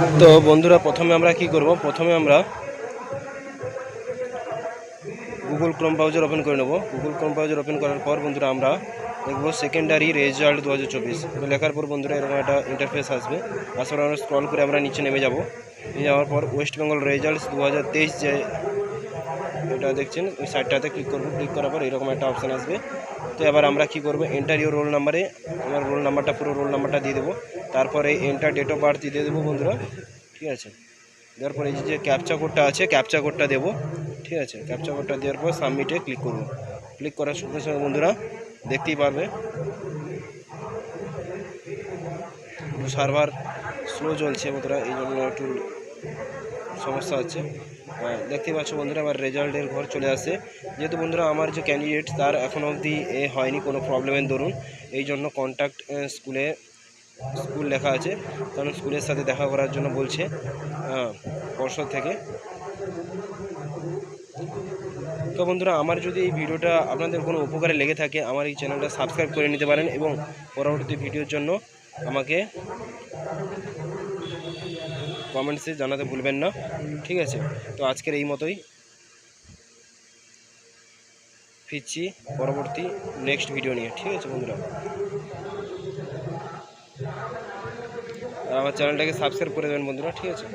তো বন্ধুরা, প্রথমে আমরা কি করব? প্রথমে আমরা গুগল ক্রোম ব্রাউজার ওপেন করে নেব। গুগল ক্রোম ব্রাউজার ওপেন করার পর বন্ধুরা, আমরা দেখব সেকেন্ডারি রেজাল্ট দু হাজার চব্বিশ লেখার পর বন্ধুরা, এরকম একটা ইন্টারফেস আসবে। আসার আমরা স্ক্রল করে আমরা নিচে নেমে যাব। নিয়ে যাওয়ার পর ওয়েস্ট বেঙ্গল রেজাল্টস দু হাজার তেইশ যে এটা দেখছেন, ওই সাইডটাতে ক্লিক করব। ক্লিক করার পর এরকম একটা অপশান আসবে। তো এবার আমরা কি করব? এন্টার ইউর রোল নাম্বারে আমার রোল নাম্বারটা পুরো রোল নাম্বারটা দিয়ে দেবো। তারপরে এন্টার ডেট অফ বার্থ দিয়ে দেবো বন্ধুরা, ঠিক আছে? দেওয়ার পরে এই যে ক্যাপচা কোডটা আছে ক্যাপচা কোডটা দেবো, ঠিক আছে? ক্যাপচা কোডটা দেওয়ার পর সাবমিটে ক্লিক করব। ক্লিক করার সঙ্গে সঙ্গে বন্ধুরা, দেখতেই পারবে। সার্ভার স্লো চলছে বন্ধুরা, এই জন্য একটু সমস্যা হচ্ছে। দেখতেই পাচ্ছ বন্ধুরা, আমার রেজাল্টের ঘর চলে আসে যেহেতু বন্ধুরা আমার যে ক্যান্ডিডেট তার এখনও অবধি এ হয়নি কোনো প্রবলেমের দরুন এই জন্য কন্ট্যাক্ট স্কুলে স্কুল লেখা আছে। কারণ স্কুলের সাথে দেখা করার জন্য বলছে পর্ষদ থেকে। তো বন্ধুরা, আমার যদি এই ভিডিওটা আপনাদের কোনো উপকারে লেগে থাকে, আমার এই চ্যানেলটা সাবস্ক্রাইব করে নিতে পারেন এবং পরবর্তী ভিডিওর জন্য আমাকে কমেন্টসে জানাতে ভুলবেন না। ঠিক আছে? তো আজকের এই মতোই। ফিরছি পরবর্তী নেক্সট ভিডিও নিয়ে। ঠিক আছে বন্ধুরা? আমার চ্যানেলটাকে সাবস্ক্রাইব করে দেবেন বন্ধুরা ঠিক আছে?